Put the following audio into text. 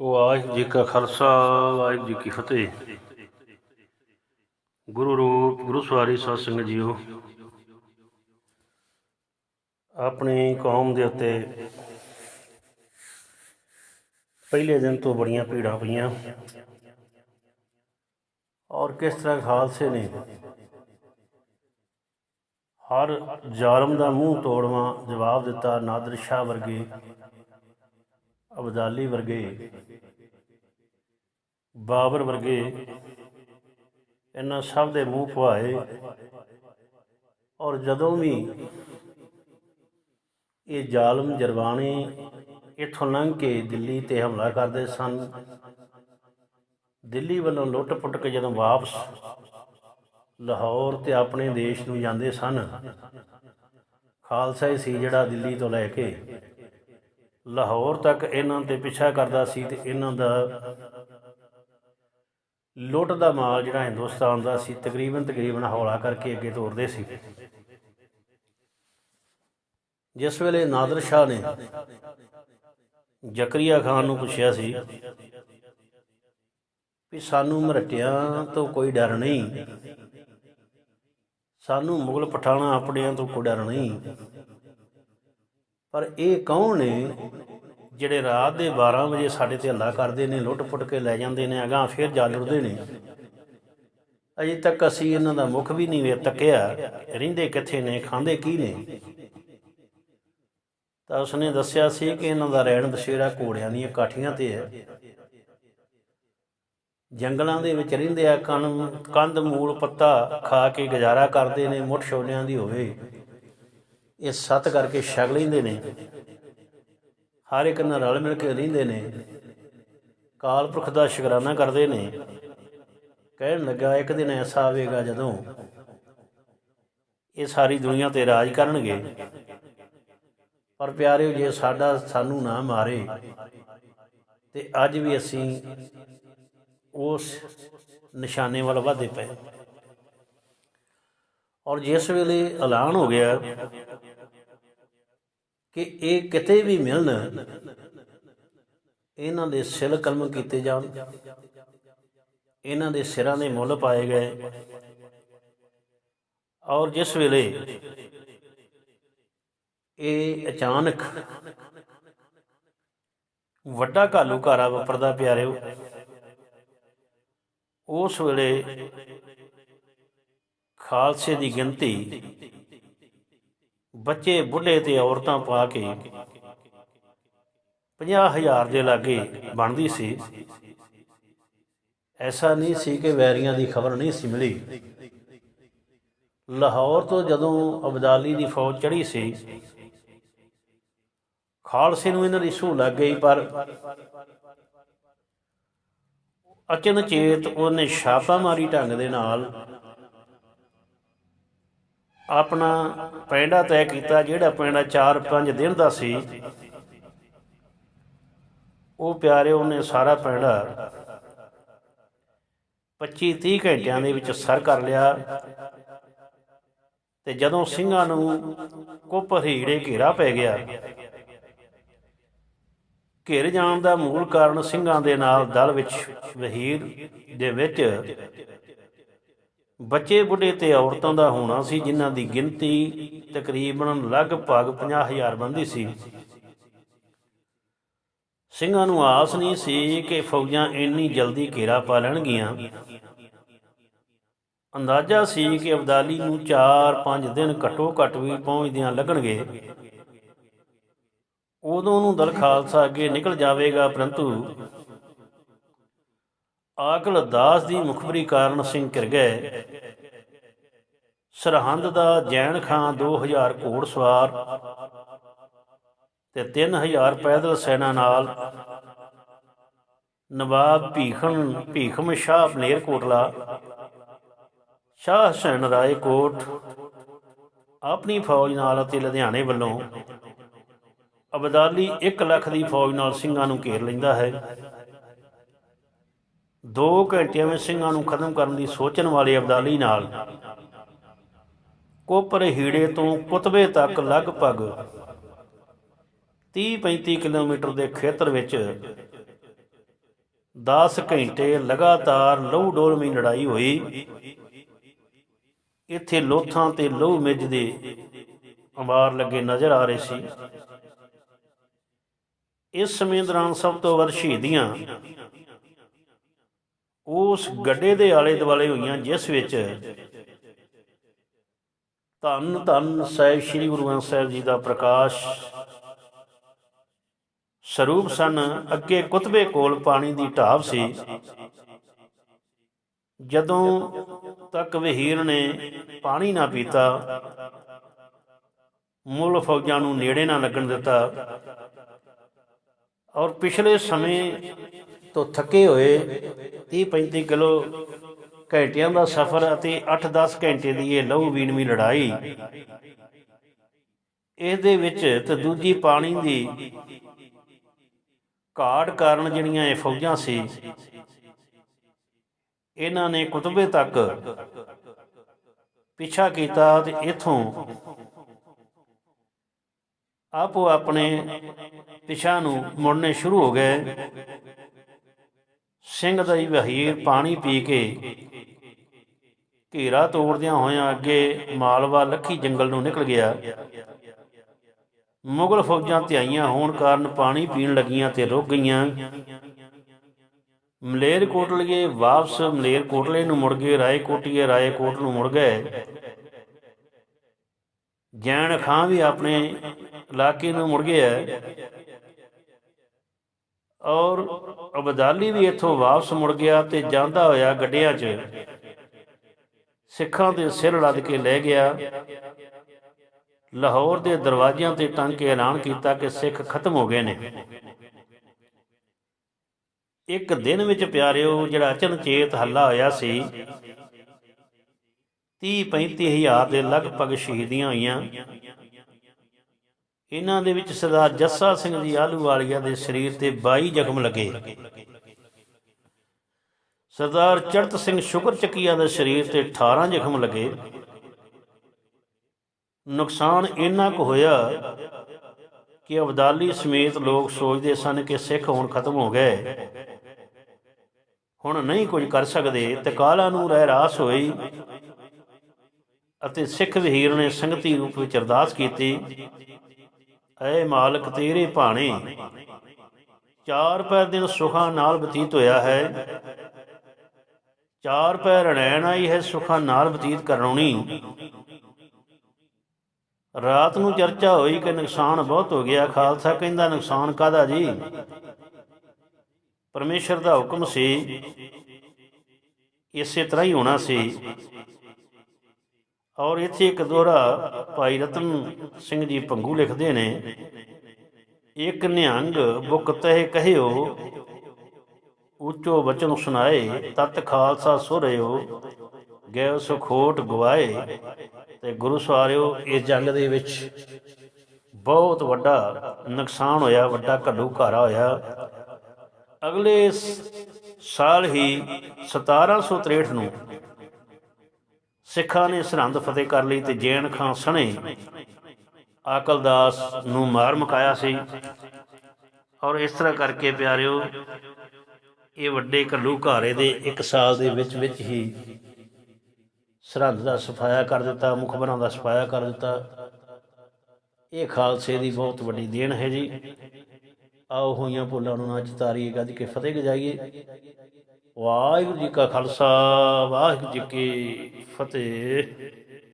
ਵਾਹਿਗੁਰੂ ਜੀ ਕਾ ਖਾਲਸਾ, ਵਾਹਿਗੁਰੂ ਜੀ ਕੀ ਫਤਿਹ। ਗੁਰੂ ਰੂਪ, ਗੁਰੂ ਸਵਾਰੀ ਸਾਧ ਸੰਗਤ ਜੀਓ, ਆਪਣੀ ਕੌਮ ਦੇ ਉੱਤੇ ਪਹਿਲੇ ਦਿਨ ਤੋਂ ਬੜੀਆਂ ਭੀੜਾਂ ਪਈਆਂ। ਔਰ ਕਿਸ ਤਰ੍ਹਾਂ ਖਾਲਸੇ ਨੇ? ਹਰ ਜ਼ਾਲਮ ਦਾ ਮੂੰਹ ਤੋੜਵਾਂ ਜਵਾਬ ਦਿੱਤਾ ਨਾਦਰ ਸ਼ਾਹ ਵਰਗੇ ਅਬਦਾਲੀ ਵਰਗੇ, ਬਾਬਰ ਵਰਗੇ, ਇਹਨਾਂ ਸਭ ਦੇ ਮੂੰਹ ਪਵਾਏ ਔਰ ਜਦੋਂ ਵੀ ਇਹ ਜ਼ਾਲਮ ਜਰਵਾਣੇ ਇੱਥੋਂ ਲੰਘ ਕੇ ਦਿੱਲੀ ਤੇ ਹਮਲਾ ਕਰਦੇ ਸਨ, ਦਿੱਲੀ ਵੱਲੋਂ ਲੁੱਟ-ਪੁੱਟ ਕੇ ਜਦੋਂ ਵਾਪਸ ਲਾਹੌਰ ਤੇ ਆਪਣੇ ਦੇਸ਼ ਨੂੰ ਜਾਂਦੇ ਸਨ, ਖਾਲਸਾ ਹੀ ਸੀ ਜਿਹੜਾ ਦਿੱਲੀ ਤੋਂ ਲੈ ਕੇ ਲਾਹੌਰ ਤੱਕ ਇਹਨਾਂ ਤੇ ਪਿੱਛਾ ਕਰਦਾ ਸੀ ਤੇ ਇਹਨਾਂ ਦਾ ਲੁੱਟ ਦਾ ਮਾਲ ਜਿਹੜਾ ਹਿੰਦੁਸਤਾਨ ਦਾ ਸੀ, ਤਕਰੀਬਨ ਤਕਰੀਬਨ ਹੌਲਾ ਕਰਕੇ ਅੱਗੇ ਤੋਰਦੇ ਸੀ। ਜਿਸ ਵੇਲੇ ਨਾਦਰ ਸ਼ਾਹ ਨੇ ਜ਼ਕਰੀਆ ਖਾਨ ਨੂੰ ਪੁੱਛਿਆ ਸੀ ਵੀ ਸਾਨੂੰ ਮਰਟਿਆਂ ਤੋਂ ਕੋਈ ਡਰ ਨਹੀਂ। ਸਾਨੂੰ ਮੁਗਲ ਪਠਾਣਾ ਆਪਣਿਆਂ ਤੋਂ ਕੋਈ ਡਰ ਨਹੀਂ। ਪਰ ਇਹ ਕੌਣ ਨੇ ਜਿਹੜੇ ਰਾਤ ਦੇ 12 ਵਜੇ ਸਾਡੇ ਤੇ ਹੱਲਾ ਕਰਦੇ ਨੇ ਲੁੱਟ-ਪੁੱਟ ਕੇ ਲੈ ਜਾਂਦੇ ਨੇ, ਅਗਾਹ ਫਿਰ ਜਾ ਲੁੱਟਦੇ ਨੇ? ਅਜੇ ਤੱਕ ਅਸੀਂ ਇਹਨਾਂ ਦਾ ਮੁਖ ਵੀ ਨਹੀਂ ਵੇ ਤੱਕਿਆ। ਰਹਿੰਦੇ ਕਿੱਥੇ ਨੇ, ਖਾਂਦੇ ਕੀ ਨੇ? ਤਾਂ ਉਸਨੇ ਦੱਸਿਆ ਸੀ ਕਿ ਇਹਨਾਂ ਦਾ ਰਹਿਣ ਬਸੇਰਾ ਘੋੜਿਆਂ ਦੀਆਂ ਕਾਠੀਆਂ ਤੇ ਹੈ। ਜੰਗਲਾਂ ਦੇ ਵਿੱਚ ਰਹਿੰਦੇ ਆ ਕਣ ਕੰਦ ਮੂਲ, ਪੱਤਾ ਖਾ ਕੇ ਗੁਜ਼ਾਰਾ ਕਰਦੇ ਨੇ, ਮੁੱਠ ਛੋਲਿਆਂ ਦੀ ਹੋਵੇ। ਇਹ ਸੱਤ ਕਰਕੇ ਛਕ ਲੈਂਦੇ ਨੇ। ਹਰ ਇੱਕ ਨਾਲ ਰਲ ਮਿਲ ਕੇ ਰਹਿੰਦੇ ਨੇ। ਕਾਲ ਪੁਰਖ ਦਾ ਸ਼ੁਕਰਾਨਾ ਕਰਦੇ ਨੇ। ਕਹਿਣ ਲੱਗਾ, ਇੱਕ ਦਿਨ ਐਸਾ ਆਵੇਗਾ ਜਦੋਂ ਇਹ ਸਾਰੀ ਦੁਨੀਆ ਤੇ ਰਾਜ ਕਰਨਗੇ। ਪਰ ਪਿਆਰਿਓ, ਜੇ ਸਾਡਾ ਸਾਨੂੰ ਨਾ ਮਾਰੇ, ਤੇ ਅੱਜ ਵੀ ਅਸੀਂ ਉਸ ਨਿਸ਼ਾਨੇ ਵੱਲ ਵਧਦੇ ਪਏ। ਔਰ ਜਿਸ ਵੇਲੇ ਐਲਾਨ ਹੋ ਗਿਆ ਕਿ ਇਹ ਕਿਤੇ ਵੀ ਮਿਲਣ, ਇਹਨਾਂ ਦੇ ਸਿਲ ਕਲਮ ਕੀਤੇ ਜਾਣ, ਇਹਨਾਂ ਦੇ ਸਿਰਾਂ ਦੇ ਮੁੱਲ ਪਾਏ ਗਏ। ਔਰ ਜਿਸ ਵੇਲੇ ਇਹ ਅਚਾਨਕ ਵੱਡਾ ਘਾਲੂ ਘਾਰਾ ਵਾਪਰਦਾ ਪਿਆਰਿਓ ਉਸ ਵੇਲੇ ਖਾਲਸੇ ਦੀ ਗਿਣਤੀ ਬੱਚੇ ਬੁੱਢੇ ਤੇ ਔਰਤਾਂ ਪਾ ਕੇ 50000 ਦੇ ਲਾਗੇ ਬਣਦੀ ਸੀ। ਐਸਾ ਨਹੀਂ ਸੀ ਕਿ ਵੈਰੀਆਂ ਦੀ ਖਬਰ ਨਹੀਂ ਸੀ ਮਿਲੀ। ਲਾਹੌਰ ਤੋਂ ਜਦੋਂ ਅਬਦਾਲੀ ਦੀ ਫੌਜ ਚੜੀ ਸੀ, ਖਾਲਸੇ ਨੂੰ ਇਹਨਾਂ ਦੀ ਸੂਹ ਲੱਗ ਗਈ, ਪਰ ਅਚਨਚੇਤ ਉਹਨੇ ਛਾਪਾਮਾਰੀ ਢੰਗ ਦੇ ਨਾਲ ਆਪਣਾ ਪੈਂਡਾ ਤੈਅ ਕੀਤਾ, ਜਿਹੜਾ ਪੈਂਡਾ 4-5 ਦਿਨ ਦਾ ਸੀ, ਉਹ ਪਿਆਰੇ ਉਹਨੇ ਸਾਰਾ ਪੈਂਡਾ 25-30 ਘੰਟਿਆਂ ਦੇ ਵਿੱਚ ਸਰ ਕਰ ਲਿਆ ਤੇ ਜਦੋਂ ਸਿੰਘਾਂ ਨੂੰ ਕੁੱਪ ਹੀੜੇ ਘੇਰਾ ਪੈ ਗਿਆ, ਘਿਰ ਜਾਣ ਦਾ ਮੂਲ ਕਾਰਨ ਸਿੰਘਾਂ ਦੇ ਨਾਲ ਦਲ ਵਿੱਚ ਵਹੀਰ ਦੇ ਵਿੱਚ ਬੱਚੇ ਬੁੱਢੇ ਤੇ ਔਰਤਾਂ ਦਾ ਹੋਣਾ ਸੀ ਜਿਨ੍ਹਾਂ ਦੀ ਗਿਣਤੀ ਤਕਰੀਬਨ ਲਗਭਗ 50000 ਬੰਦੀ ਸੀ। ਸਿੰਘਾਂ ਨੂੰ ਆਸ ਨਹੀਂ ਸੀ ਕਿ ਫੌਜਾਂ ਇੰਨੀ ਜਲਦੀ ਘੇਰਾ ਪਾ ਲੈਣਗੀਆਂ। ਅੰਦਾਜ਼ਾ ਸੀ ਕਿ ਅਬਦਾਲੀ ਨੂੰ 4-5 ਦਿਨ ਘੱਟੋ ਘੱਟ ਵੀ ਪਹੁੰਚਦਿਆਂ ਲੱਗਣਗੇ। ਉਦੋਂ ਨੂੰ ਦਲ ਖਾਲਸਾ ਅੱਗੇ ਨਿਕਲ ਜਾਵੇਗਾ, ਪਰੰਤੂ ਆਕਲ ਦਾਸ ਦੀ ਮੁਖਬਰੀ ਕਾਰਨ ਸਿੰਘ ਕਿਰ ਗਏ। ਸਰਹੰਦ ਦਾ ਜੈਨ ਖਾਂ 2000 ਘੋੜ ਸਵਾਰ ਤੇ 3000 ਪੈਦਲ ਸੈਨਾ ਨਾਲ ਨਵਾਬ ਭੀਖਮ ਭੀਖਮ ਸ਼ਾਹ ਬਨੇਰ ਕੋਟਲਾ, ਸ਼ਾਹ ਹਸਨ ਰਾਏ ਕੋਟ ਆਪਣੀ ਫੌਜ ਨਾਲ ਅਤੇ ਲੁਧਿਆਣੇ ਵੱਲੋਂ ਅਬਦਾਲੀ 1 ਲੱਖ ਦੀ ਫੌਜ ਨਾਲ ਸਿੰਘਾਂ ਨੂੰ ਘੇਰ ਲੈਂਦਾ ਹੈ। 2 ਘੰਟਿਆਂ ਵਿੱਚ ਸਿੰਘਾਂ ਨੂੰ ਖਤਮ ਕਰਨ ਦੀ ਸੋਚਣ ਵਾਲੇ ਅਬਦਾਲੀ ਨਾਲ ਕੋਪਰ ਹੀੜੇ ਤੋਂ ਕੁਤਬੇ ਤੱਕ ਲਗਭਗ 30-35 ਕਿਲੋਮੀਟਰ ਦੇ ਖੇਤਰ ਵਿੱਚ 10 ਘੰਟੇ ਲਗਾਤਾਰ ਲਹੂ ਡੋਲਵੀਂ ਲੜਾਈ ਹੋਈ। ਇੱਥੇ ਲੋਥਾਂ ਤੇ ਲਹੂ ਮਿੱਝ ਦੇ ਅੰਬਾਰ ਲੱਗੇ ਨਜ਼ਰ ਆ ਰਹੇ ਸੀ। ਇਸ ਸਮੇਂ ਦੌਰਾਨ ਸਭ ਤੋਂ ਵੱਧ ਸ਼ਹੀਦੀਆਂ ਉਸ ਗੱਡੇ ਦੇ ਆਲੇ ਦੁਆਲੇ ਹੋਈਆਂ, ਜਿਸ ਵਿੱਚ ਧੰਨ ਧੰਨ ਸਾਹਿਬ ਸ੍ਰੀ ਗੁਰੂ ਗ੍ਰੰਥ ਸਾਹਿਬ ਜੀ ਦਾ ਪ੍ਰਕਾਸ਼। ਸਰੂਪ ਸਨ ਅੱਗੇ ਕੁਤਬੇ ਕੋਲ ਪਾਣੀ ਦੀ ਢਾਬ ਸੀ। ਜਦੋਂ ਤੱਕ ਵਹੀਰ ਨੇ ਪਾਣੀ ਨਾ ਪੀਤਾ, ਮੁੱਲ ਫੌਜਾਂ ਨੂੰ ਨੇੜੇ ਨਾ ਲੱਗਣ ਦਿੱਤਾ ਔਰ ਪਿਛਲੇ ਸਮੇਂ ਤੋਂ ਥੱਕੇ ਹੋਏ 30 35 ਕਿਲੋ ਘੰਟਿਆਂ ਦਾ ਸਫ਼ਰ ਅਤੇ 8-10 ਘੰਟੇ ਦੀ ਇਹ ਲਹੂ ਵੀਣਵੀਂ ਲੜਾਈ। ਇਹਦੇ ਵਿੱਚ ਤੇ ਦੂਜੀ ਪਾਣੀ ਦੀ ਘਾਟ ਕਾਰਨ ਜਿਹੜੀਆਂ ਇਹ ਫੌਜਾਂ ਸੀ, ਇਹਨਾਂ ਨੇ ਕੁਤਬੇ ਤੱਕ ਪਿੱਛਾ ਕੀਤਾ ਤੇ ਇਥੋਂ ਆਪੋ ਆਪਣੇ ਪਿਛਾ ਨੂੰ ਮੁੜਨੇ ਸ਼ੁਰੂ ਹੋ ਗਏ। ਸਿੰਘ ਦਾ ਹੀ ਵਹੀਰ ਪਾਣੀ ਪੀ ਕੇ ਘੇਰਾ ਤੋੜਦਿਆਂ ਹੋਇਆਂ ਅੱਗੇ ਮਾਲਵਾ ਲੱਖੀ ਜੰਗਲ ਨੂੰ ਨਿਕਲ ਗਿਆ। ਮੁਗਲ ਫੌਜਾਂ ਧਿਆਈਆਂ ਹੋਣ ਕਾਰਨ ਪਾਣੀ ਪੀਣ ਲੱਗੀਆਂ ਤੇ ਰੁਕ ਗਈਆਂ। ਮਲੇਰ ਕੋਟਲੀਏ ਵਾਪਸ ਮਲੇਰ ਕੋਟਲੇ ਨੂੰ ਮੁੜ ਗਏ ਰਾਏ ਕੋਟੀਏ ਰਾਏ ਕੋਟ ਨੂੰ ਮੁੜ ਗਏ। ਜੈਨ ਖਾਂ ਵੀ ਆਪਣੇ ਇਲਾਕੇ ਨੂੰ ਮੁੜ ਗਿਆ। ਔਰ ਅਬਦਾਲੀ ਵੀ ਇੱਥੋਂ ਵਾਪਸ ਮੁੜ ਗਿਆ ਤੇ ਜਾਂਦਾ ਹੋਇਆ ਗੱਡਿਆਂ 'ਚ। ਸਿੱਖਾਂ ਦੇ ਸਿਰ ਲੱਦ ਕੇ ਲੈ ਗਿਆ। ਲਾਹੌਰ ਦੇ ਦਰਵਾਜ਼ਿਆਂ ਤੇ ਟੰਗ ਕੇ ਐਲਾਨ ਕੀਤਾ ਕਿ ਸਿੱਖ ਖਤਮ ਹੋ ਗਏ ਨੇ। ਇੱਕ ਦਿਨ ਵਿੱਚ ਪਿਆਰਿਓ, ਜਿਹੜਾ ਅਚਨਚੇਤ ਹੱਲਾ ਹੋਇਆ ਸੀ 30 35 ਹਜ਼ਾਰ ਦੇ ਲਗਭਗ ਸ਼ਹੀਦੀਆਂ ਹੋਈਆਂ। ਇਹਨਾਂ ਦੇ ਵਿੱਚ ਸਰਦਾਰ ਜੱਸਾ ਸਿੰਘ ਜੀ ਆਲੂ ਵਾਲੀਆ ਦੇ ਸਰੀਰ ਤੇ 22 ਜ਼ਖਮ ਲੱਗੇ। ਸਰਦਾਰ ਚੜਤ ਸਿੰਘ ਸ਼ੁਕਰ ਚੱਕੀਆ ਦੇ ਸਰੀਰ ਤੇ 18 ਜ਼ਖਮ ਲੱਗੇ। ਨੁਕਸਾਨ ਇੰਨਾ ਕੁ ਹੋਇਆ ਕਿ ਅਬਦਾਲੀ ਸਮੇਤ ਲੋਕ ਸੋਚਦੇ ਸਨ ਕਿ ਸਿੱਖ ਹੁਣ ਖਤਮ ਹੋ ਗਏ। ਹੁਣ ਨਹੀਂ ਕੁਝ ਕਰ ਸਕਦੇ ਤੇ ਕਾਲਾ ਨੂੰ ਰਹਿ ਰਾਸ ਹੋਈ ਅਤੇ ਸਿੱਖ ਵਹੀਰ ਨੇ ਸੰਗਤੀ ਰੂਪ ਵਿੱਚ ਅਰਦਾਸ ਕੀਤੀ, ਐ ਮਾਲਕ, ਤੇਰੇ ਭਾਣੇ, ਚਾਰ ਪੈ ਦਿਨ ਸੁਖਾਂ ਨਾਲ ਬਤੀਤ ਹੋਇਆ ਹੈ। ਚਾਰ ਪੈਰ ਰਣੈਣ ਆਈ ਹੈ, ਸੁਖਾਂ ਨਾਲ ਬਤੀਤ ਕਰਉਣੀ ਰਾਤ ਨੂੰ ਚਰਚਾ ਹੋਈ ਕਿ ਨੁਕਸਾਨ ਬਹੁਤ ਹੋ ਗਿਆ, ਖਾਲਸਾ ਕਹਿੰਦਾ, ਨੁਕਸਾਨ ਕਾਦਾ ਜੀ? ਪਰਮੇਸ਼ਰ ਦਾ ਹੁਕਮ ਸੀ, ਇਸੇ ਤਰ੍ਹਾਂ ਹੀ ਹੋਣਾ ਸੀ। ਔਰ ਇੱਥੇ ਇੱਕ ਦੋਹਰਾ ਭਾਈ ਰਤਨ ਸਿੰਘ ਜੀ ਪੰਗੂ ਲਿਖਦੇ ਨੇ, ਇੱਕ ਨਿਹੰਗ ਬੁੱਕ ਤਹਿ ਕਹਿਓ ਉੱਚੋ ਵਚਨ ਸੁਣਾਏ, ਤਤ ਖਾਲਸਾ ਸੁਰਿਓ ਗਏ ਸੁਖੋਟ ਗਵਾਏ, ਤੇ ਗੁਰੂ ਸਵਾਰਿਓ, ਇਸ ਜੰਗ ਦੇ ਵਿੱਚ ਬਹੁਤ ਵੱਡਾ ਨੁਕਸਾਨ ਹੋਇਆ, ਵੱਡਾ ਘੱਲੂ ਘਾਰਾ ਹੋਇਆ। ਅਗਲੇ ਸਾਲ ਹੀ 1763 ਨੂੰ ਸਿੱਖਾਂ ਨੇ ਸਰਹੰਦ ਫਤਿਹ ਕਰ ਲਈ ਤੇ ਜੈਨ ਖਾਂ ਸਣੇ ਆਕਲਦਾਸ ਨੂੰ ਮਾਰ ਮੁਕਾਇਆ ਸੀ। ਔਰ ਇਸ ਤਰ੍ਹਾਂ ਕਰਕੇ ਪਿਆਰਿਓ ਇਹ ਵੱਡੇ ਘੱਲੂ ਘਾਰੇ ਦੇ 1 ਸਾਲ ਦੇ ਵਿੱਚ ਵਿੱਚ ਹੀ ਸਰਹੰਦ ਦਾ ਸਫਾਇਆ ਕਰ ਦਿੱਤਾ ਮੁਖਬਰਾਂ ਦਾ ਸਫਾਇਆ ਕਰ ਦਿੱਤਾ। ਇਹ ਖਾਲਸੇ ਦੀ ਬਹੁਤ ਵੱਡੀ ਦੇਣ ਹੈ ਜੀ। ਆਓ ਹੋਈਆਂ ਭੁੱਲਾਂ ਨੂੰ ਨਾ ਚਿਤਾਰੀਏ, ਗੱਜ ਕੇ ਫਤਿਹ ਗਜਾਈਏ। ਵਾਹਿਗੁਰੂ ਜੀ ਕਾ ਖਾਲਸਾ, ਵਾਹਿਗੁਰੂ ਜੀ ਕੀ ਫਤਿਹ।